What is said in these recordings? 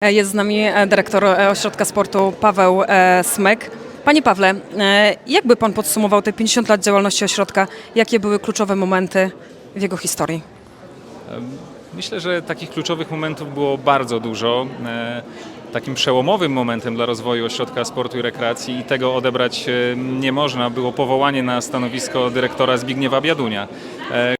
E, Jest z nami e, dyrektor e, Ośrodka Sportu Paweł Smyk. Panie Pawle, jakby Pan podsumował te 50 lat działalności ośrodka? Jakie były kluczowe momenty w jego historii? Myślę, że takich kluczowych momentów było bardzo dużo. Takim przełomowym momentem dla rozwoju Ośrodka Sportu i Rekreacji i tego odebrać nie można było powołanie na stanowisko dyrektora Zbigniewa Biadunia,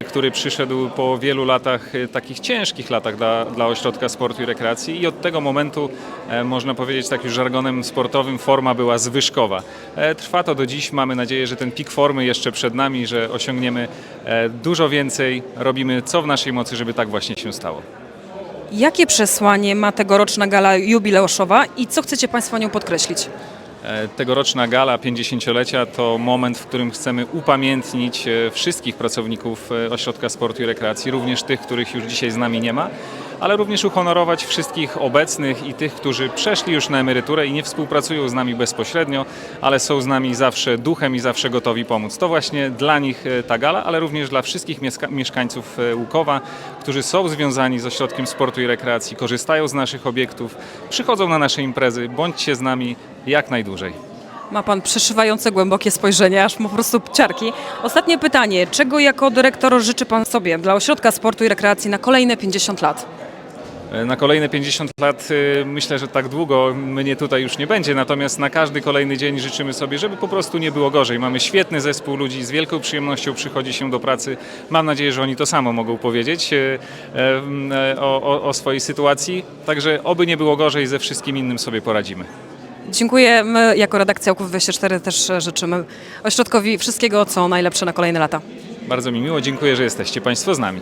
który przyszedł po wielu latach, e, takich ciężkich latach dla, dla Ośrodka Sportu i Rekreacji i od tego momentu, e, można powiedzieć tak już żargonem sportowym, forma była zwyżkowa. E, Trwa to do dziś, mamy nadzieję, że ten pik formy jeszcze przed nami, że osiągniemy e, dużo więcej, robimy co w naszej mocy, żeby tak właśnie się stało. Jakie przesłanie ma tegoroczna gala jubileuszowa i co chcecie Państwo nią podkreślić? E, Tegoroczna gala 50-lecia to moment, w którym chcemy upamiętnić e, wszystkich pracowników e, Ośrodka Sportu i Rekreacji, również tych, których już dzisiaj z nami nie ma, ale również uhonorować wszystkich obecnych i tych, którzy przeszli już na emeryturę i nie współpracują z nami bezpośrednio, ale są z nami zawsze duchem i zawsze gotowi pomóc. To właśnie dla nich e, ta gala, ale również dla wszystkich mieszkańców e, Łukowa, którzy są związani z Ośrodkiem Sportu i Rekreacji, korzystają z naszych obiektów, przychodzą na nasze imprezy, bądźcie z nami jak najdłużej. Ma Pan przeszywające głębokie spojrzenie, aż po prostu ciarki. Ostatnie pytanie. Czego jako dyrektor życzy Pan sobie dla Ośrodka Sportu i Rekreacji na kolejne 50 lat? E, Na kolejne 50 lat y, myślę, że tak długo mnie tutaj już nie będzie, natomiast na każdy kolejny dzień życzymy sobie, żeby po prostu nie było gorzej. Mamy świetny zespół ludzi, z wielką przyjemnością przychodzi się do pracy. Mam nadzieję, że oni to samo mogą powiedzieć e, e, o, o, o swojej sytuacji. Także oby nie było gorzej, ze wszystkim innym sobie poradzimy. Dziękuję. My jako redakcja Łuków 24 też e, życzymy ośrodkowi wszystkiego, co najlepsze na kolejne lata. Bardzo mi miło, dziękuję, że jesteście Państwo z nami.